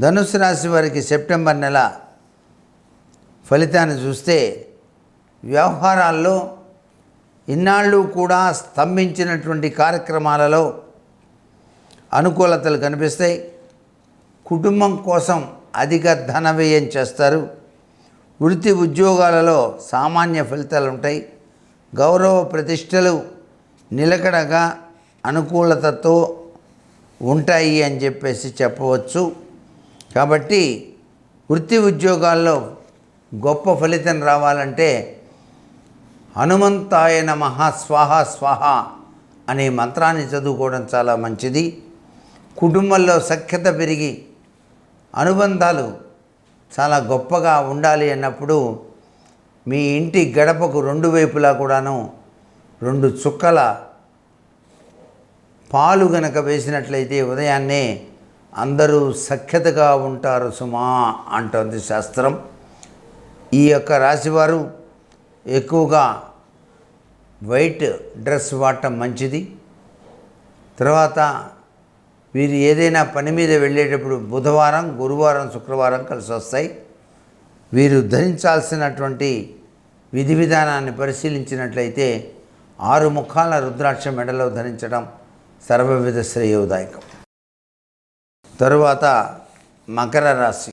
ధనుసు రాశి వారికి సెప్టెంబర్ నెల ఫలితాన్ని చూస్తే వ్యవహారాల్లో ఇన్నాళ్ళు కూడా స్తంభించినటువంటి కార్యక్రమాలలో అనుకూలతలు కనిపిస్తాయి. కుటుంబం కోసం అధిక ధన వ్యయం చేస్తారు. వృత్తి ఉద్యోగాలలో సామాన్య ఫలితాలు ఉంటాయి. గౌరవ ప్రతిష్టలు నిలకడగా అనుకూలతతో ఉంటాయి అని చెప్పేసి చెప్పవచ్చు. కాబట్టి వృత్తి ఉద్యోగాల్లో గొప్ప ఫలితం రావాలంటే హనుమంతాయ నమః స్వాహ స్వాహ అనే మంత్రాన్ని చదువుకోవడం చాలా మంచిది. కుటుంబంలో సఖ్యత పెరిగి అనుబంధాలు చాలా గొప్పగా ఉండాలి అన్నప్పుడు మీ ఇంటి గడపకు రెండు వైపులా కూడాను రెండు చుక్కల పాలు గనక వేసినట్లయితే ఉదయాన్నే అందరూ సఖ్యతగా ఉంటారు సుమా అంటుంది శాస్త్రం. ఈ యొక్క రాశివారు ఎక్కువగా వైట్ డ్రెస్ వాడటం మంచిది. తర్వాత వీరు ఏదైనా పని మీద వెళ్ళేటప్పుడు బుధవారం గురువారం శుక్రవారం కలిసి వస్తాయి. వీరు ధరించాల్సినటువంటి విధి విధానాన్ని పరిశీలించినట్లయితే ఆరు ముఖాల రుద్రాక్ష మెడలో ధరించడం సర్వవిధ శ్రేయోదాయకం. తరువాత మకర రాశి.